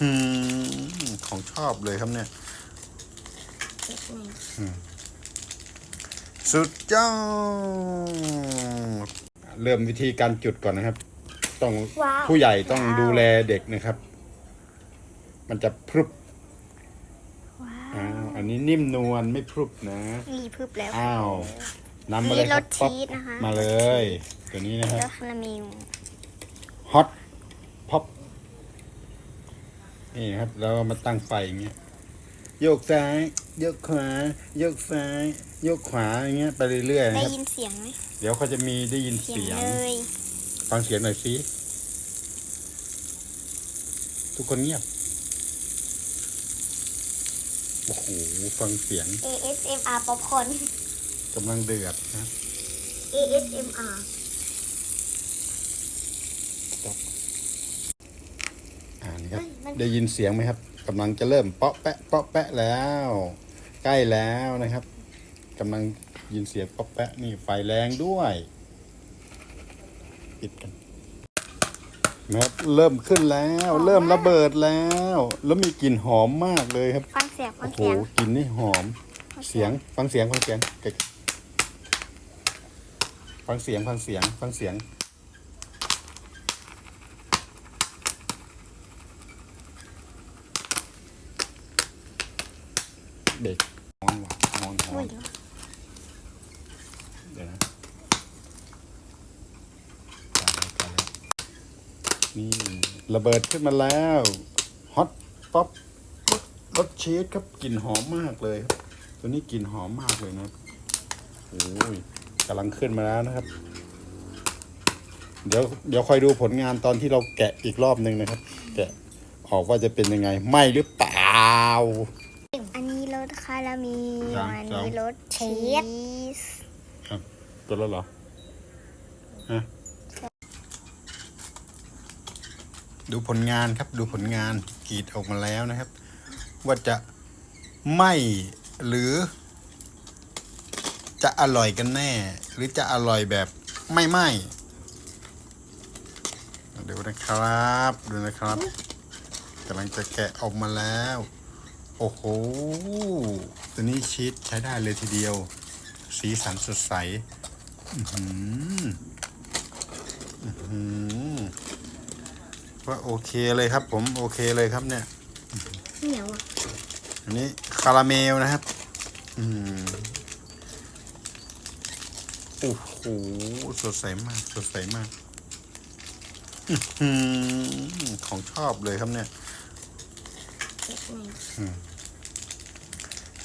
อืมของชอบเลยครับเนี่ย สุดยอดเริ่มวิธีการจุดก่อนนะครับ ต้องว้าว ผู้ใหญ่ต้องว้าวดูแลเด็กนะครับ มันจะพรุบว้าอ้าววอันนี้นิ่มนวลไม่พรุบนะ มีพึบแล้ว อ้าวนำมาเลยครับมีรสป๊อปชีสนะคะ มาเลย ตัวนี้นะครับแล้วคาราเมลฮอตพ็อป นี่นะครับแล้วมาตั้งไฟอย่างเงี้ยโยกซ้ายโยกขวาโยกซ้ายโยกขวาอย่างเงี้ยไปเรื่อยๆได้นะครับ ยินเสียงไหมเดี๋ยวเขาจะมีได้ยินเสียงเสียง เลยฟังเสียงหน่อยสิทุกคนเงียบ โอ้โห ฟังเสียง ASMR ป๊อปคอร์นกำลังเดือดนะ ASMR อ่า นี่ครับเฮ้ยมันได้ยินเสียงไหมครับกำลังจะเริ่มเปาะแปะเปาะแปะแล้ว ใกล้แล้วนะครับกำลังยินเสียงเปาะแปะนี่ไฟแรงด้วยปิดกันนะครับเริ่มขึ้นแล้ว เริ่มระเบิดแล้ว แล้วมีกลิ่นหอมมากเลยครับฟังเสียงฟัโอ้งโหเสียงกลิ่นนี่หอม เสียงฟังเสียงฟังเสียงเก๊กฟังเสียงฟังเสียงฟังเสียง เด็กนอนหว่ะนอนหอนเดี๋ยวนะตายแล้วตายแล้วนี่ระเบิดขึ้นมาแล้วฮอตป๊อปรสชีสครับกลิ่นหอมมากเลยครับ ตัวนี้กลิ่นหอมมากเลยนะโอ้ยกำลังขึ้นมาแล้วนะครับ เดี๋ยวเดี๋ยวคอยดูผลงานตอนที่เราแกะอีกรอบหนึ่งนะครับ แกะออกว่าจะเป็นยังไงไหมหรือเปล่า อันนี้รสคาราเมลยังอันยังนี้รสชีสตัวแล้วเหรอฮะดูผลงานครับ ดูผลงานกรีดออกมาแล้วนะครับ ว่าจะไหมหรือ จะอร่อยกันแน่ หรือจะอร่อยแบบไม่ไหมดูนะครับ ดูนะครับกำลังจะแกะออกมาแล้ว โอ้โห ตัวนี้ชีสใช้ได้เลยทีเดียว สีสันสดใส อื้อหืออื้อหือว่าโอเคเลยครับ ผมโอเคเลยครับเนี่ย เหนียวอะ อันนี้คาราเมลนะครับ อืมโอ้โหสดใสมากสดใสมากอื้อหือของชอบเลยครับเนี่ย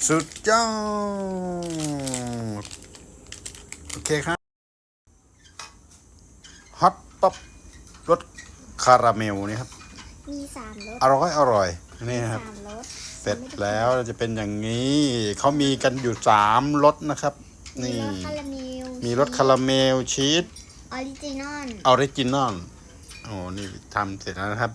สุดยอดโอเคครับฮอตป๊อปรสคาราเมลนี่ครับ มีสามรสอร่อยอร่อยนี่นะครับ สามรสเสร็จแล้วจะเป็นอย่างนี้เขามีกันอยู่สามรสนะครับ มีนี่ รสคาราเมลมีรสคาราเมลชีสออริจินอล ออริจินอลโอ้นี่ทำเสร็จแล้วนะครับ